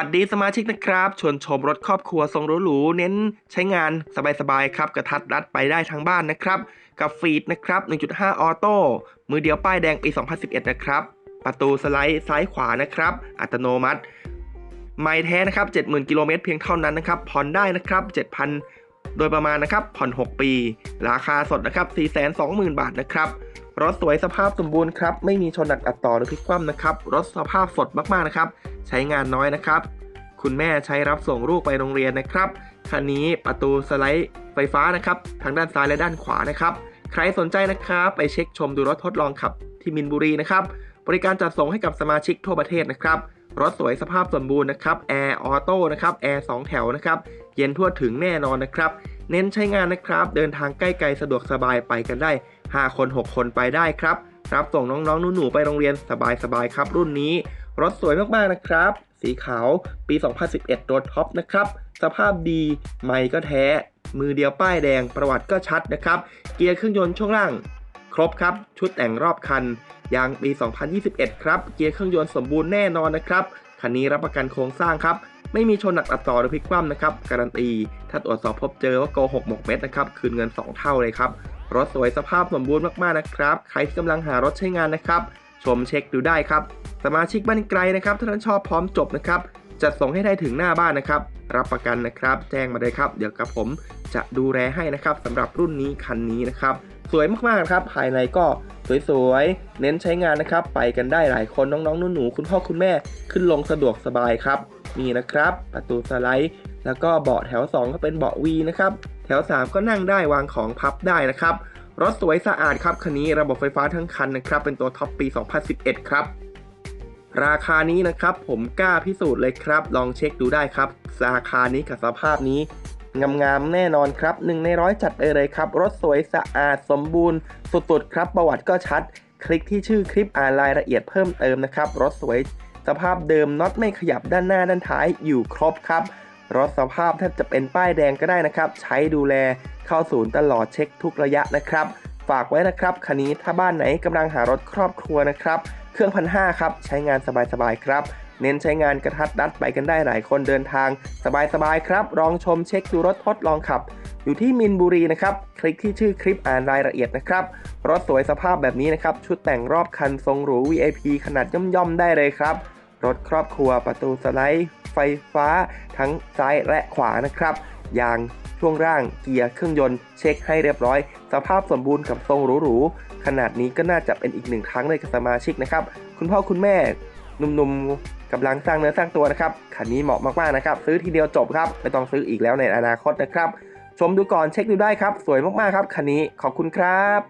อัดดีสมาชิกนะครับชวนชมรถครอบครัวทรงหรูๆเน้นใช้งานสบายๆครับกระทัดรัดไปได้ทั้งบ้านนะครับ กับฟีดนะครับ 1.5 ออโต้มือเดียวป้ายแดงปี 2011 นะครับ ประตูสไลด์ซ้ายขวานะครับ อัตโนมัติ ไม่แท้นะครับ 70,000 กิโลเมตรเพียงเท่านั้นนะครับผ่อนได้นะครับ 7,000 โดยประมาณนะครับ ผ่อน 6 ปี ราคาสดนะครับ 420,000 บาทนะครับรถสวยสภาพสมบูรณ์ครับไม่มีชนหนักอัดต่อหรือพลิกคว่ำนะครับรถสภาพสดมากๆนะครับ ใช้งานน้อยนะครับ คุณแม่ใช้รับส่งลูกไปโรงเรียนนะครับคันนี้ประตูสไลด์ไฟฟ้านะครับ ทางด้านซ้ายและด้านขวานะครับ ใครสนใจนะครับ ไปเช็คชมดูรถทดลองขับที่มินบุรีนะครับ บริการจัดส่งให้กับสมาชิกทั่วประเทศนะครับ รถสวยสภาพสมบูรณ์นะครับ แอร์ออโต้นะครับ แอร์2แถวนะครับ เย็นทั่วถึงแน่นอนนะครับ เน้นใช้งานนะครับ เดินทางใกล้ไกลสะดวกสบายไปกันได้ 5 คน 6 คนไปได้ครับ รับส่งน้องๆหนูๆไปโรงเรียนสบายๆครับ รุ่นนี้ รถสวยมากๆนะครับ สีขาวปี 2011 ตัวท็อปนะครับ สภาพดี ไม่ก็แท้ มือเดียวป้ายแดงประวัติก็ชัดนะครับ เกียร์เครื่องยนต์ช่วงล่าง ครบครับ ชุดแต่งรอบคัน ยางปี 2021 ครับ เกียร์เครื่องยนต์สมบูรณ์แน่นอนนะครับ คันนี้รับประกันโครงสร้างครับ ไม่มีชนหนักอัดต่อหรือพลิกคว่ำนะครับ การันตี ถ้าตรวจสอบพบเจอว่าโกหกหมกเม็ดนะครับ คืนเงิน 2 เท่าเลยครับ รถสวยสภาพสมบูรณ์มากๆนะครับ ใครที่กำลังหารถใช้งานนะครับ ชมเช็คดูได้ครับ สมาชิกบ้านไกลนะครับถ้าท่านชอบพร้อมจบนะครับจัดส่งให้ได้ถึงหน้าบ้านนะครับ รับประกันนะครับ แจ้งมาเลยครับ เดี๋ยวกับผมจะดูแลให้นะครับสำหรับรุ่นนี้คันนี้นะครับ สวยมากๆครับ ภายในก็สวยๆ เน้นใช้งานนะครับ ไปกันได้หลายคนน้องๆหนูๆคุณพ่อคุณแม่ขึ้นลงสะดวกสบายครับนี่นะครับ ประตูสไลด์ แล้วก็เบาะแถว 2 ก็เป็นเบาะ V นะครับ แถว 3 ก็นั่งได้วางของพับได้นะครับ รถสวยสะอาดครับคันนี้ระบบไฟฟ้าทั้งคันนะครับ เป็นตัวท็อปปี 2011 ครับ ราคานี้นะครับผมกล้าพิสูจน์เลยครับ ลองเช็คดูได้ครับ ราคานี้กับสภาพนี้งามๆแน่นอนครับหนึ่งในร้อยจัดไปเลยครับ รถสวยสะอาดสมบูรณ์สุดๆครับ ประวัติก็ชัด คลิกที่ชื่อคลิปอ่านรายละเอียดเพิ่มเติมนะครับ รถสวยสภาพเดิมน็อตไม่ขยับด้านหน้าด้านท้ายอยู่ครบครับ รถสภาพแทบจะเป็นป้ายแดงก็ได้นะครับ ใช้ดูแล เข้าศูนย์ตลอดเช็คทุกระยะนะครับ ฝากไว้นะครับคันนี้ถ้าบ้านไหนกำลังหารถครอบครัวนะครับ เครื่องพันห้าครับใช้งานสบายๆครับเน้นใช้งานกระทัดรัดไปกันได้หลายคนเดินทาง สบายๆครับลองชมเช็คดูรถทดลองขับ อยู่ที่มินบุรีนะครับ คลิกที่ชื่อคลิปอ่านรายละเอียดนะครับ รถสวยสภาพแบบนี้นะครับ ชุดแต่งรอบคันทรงหรู VIP ขนาดย่อมๆได้เลยครับ รถครอบครัวประตูสไลด์ ไฟฟ้า ทั้งซ้ายและขวานะครับยาง ช่วงร่างเกียร์เครื่องยนต์เช็คให้เรียบร้อย สภาพสมบูรณ์กับทรงหรูๆขนาดนี้ก็น่าจะเป็นอีกหนึ่งครั้งเลยกับสมาชิกนะครับ คุณพ่อคุณแม่หนุ่มๆกำลังสร้างเนื้อสร้างตัวนะครับคันนี้เหมาะมากๆนะครับ ซื้อทีเดียวจบครับไม่ต้องซื้ออีกแล้วในอนาคตนะครับ ชมดูก่อนเช็คดูได้ครับ สวยมากๆครับคันนี้ขอบคุณครับ